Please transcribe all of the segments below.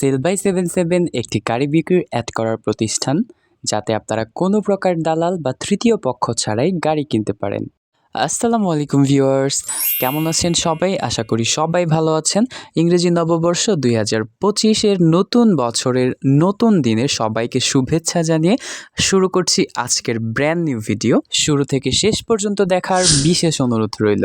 Sell by seven seven একটি গাড়ি বিক্রির অ্যাড করার প্রতিষ্ঠান, যাতে আপনারা কোনো প্রকার দালাল বা তৃতীয় পক্ষ ছাড়াই গাড়ি কিনতে পারেন। আসসালামু আলাইকুম ভিউয়ার্স, কেমন আছেন সবাই? আশা করি সবাই ভালো আছেন। ইংরেজি নববর্ষ দুই হাজার পঁচিশের নতুন বছরের নতুন দিনে সবাইকে শুভেচ্ছা জানিয়ে শুরু করছি আজকের ব্র্যান্ড নিউ ভিডিও শুরু থেকে শেষ পর্যন্ত দেখার বিশেষ অনুরোধ রইল।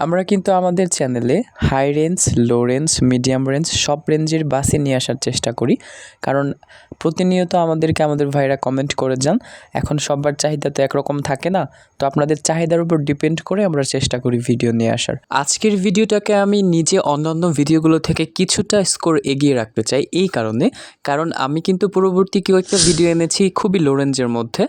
আমরা কিন্তু আমাদের চ্যানেলে high range low range medium range সব রেঞ্জের বাসে নিয়ে আসার চেষ্টা করি। কারণ প্রতিনিয়ত আমাদেরকে আমাদের ভাইরা কমেন্ট করে যান, এখন সবার চাহিদা তো একরকম থাকে না, তো আপনাদের চাহিদার উপর ডিপেন্ড করে আমরা চেষ্টা করি ভিডিও নিয়ে আসার। আজকের ভিডিওটাকে আমি নিজে অন্যান্য ভিডিওগুলো থেকে কিছুটা স্কোর এগিয়ে রাখতে চাই এই কারণে, কারণ আমি কিন্তু পূর্ববর্তী কেউ একটা ভিডিও এনেছি খুবই লো রেঞ্জের মধ্যে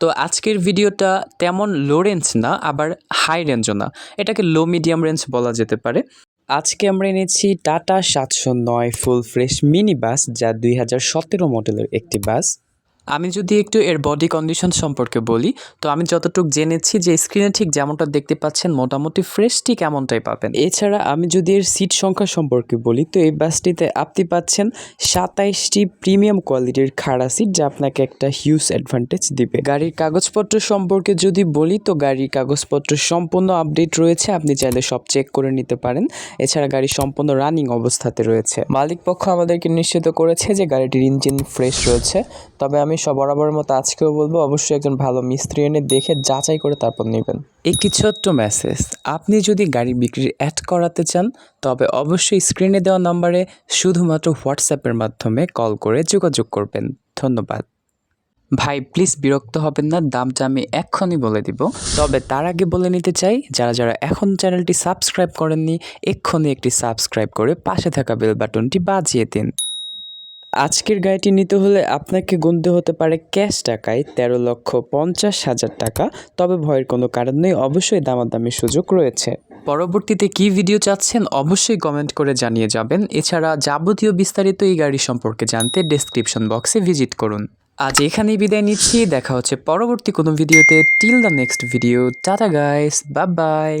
তো আজকের ভিডিওটা তেমন লো রেঞ্জ না, আবার হাই রেঞ্জও না। এটাকে লো মিডিয়াম রেঞ্জ বলা যেতে পারে। আজকে আমরা এনেছি টাটা সাতশো নয় ফুল ফ্রেশ মিনি বাস যা দুই হাজার সতেরো মডেলের একটি বাস আমি যদি একটু এর বডি কন্ডিশন সম্পর্কে বলি, তো আমি যতটুকু জেনেছি যে স্ক্রিনে ঠিক যেমনটা দেখতে পাচ্ছেন, মোটামুটি ফ্রেশ ঠিক এমনটাই পাবেন। এছাড়া আমি যদি এর সিট সংখ্যা সম্পর্কে বলি, তো এই বাসটিতে আপনি পাচ্ছেন সাতাইশটি প্রিমিয়াম কোয়ালিটির খাড়া সিট যা আপনাকে একটা হিউজ অ্যাডভান্টেজ দিবে। গাড়ির কাগজপত্র সম্পর্কে যদি বলি, তো গাড়ির কাগজপত্র সম্পূর্ণ আপডেট রয়েছে, আপনি চাইলে সব চেক করে নিতে পারেন। এছাড়া গাড়ি সম্পূর্ণ রানিং অবস্থাতে রয়েছে। মালিক পক্ষ আমাদেরকে নিশ্চিত করেছে যে গাড়িটির ইঞ্জিন ফ্রেশ রয়েছে, তবে আমি সব বরাবরের মতো আজকেও বলব, অবশ্যই একজন ভালো মিস্ত্রি এনে দেখে যাচাই করে তারপর নেবেন। একটি ছোট্ট মেসেজ আপনি যদি গাড়ি বিক্রির অ্যাড করাতে চান, তবে অবশ্যই স্ক্রিনে দেওয়া নম্বরে শুধুমাত্র হোয়াটসঅ্যাপের মাধ্যমে কল করে যোগাযোগ করবেন। ধন্যবাদ। ভাই প্লিজ বিরক্ত হবেন না, দামটা আমি এক্ষুনি বলে দিব। তবে তার আগে বলে নিতে চাই, যারা যারা এখন চ্যানেলটি সাবস্ক্রাইব করেননি, এক্ষুনি একটি সাবস্ক্রাইব করে পাশে থাকা বেল বাটনটি বাজিয়ে দিন। আজকের গাড়িটি নিতে হলে আপনাকে গুনতে হতে পারে ক্যাশ টাকায় তেরো লক্ষ পঞ্চাশ হাজার টাকা। তবে ভয়ের কোনো কারণ নেই, অবশ্যই দামাদামির সুযোগ রয়েছে। পরবর্তীতে কি ভিডিও চাচ্ছেন অবশ্যই কমেন্ট করে জানিয়ে যাবেন। এছাড়া যাবতীয় বিস্তারিত এই গাড়ি সম্পর্কে জানতে ডেসক্রিপশন বক্সে ভিজিট করুন। আজ এখানেই বিদায় নিচ্ছি, দেখা হচ্ছে পরবর্তী কোনো ভিডিওতে। Till the next video tata guys bye bye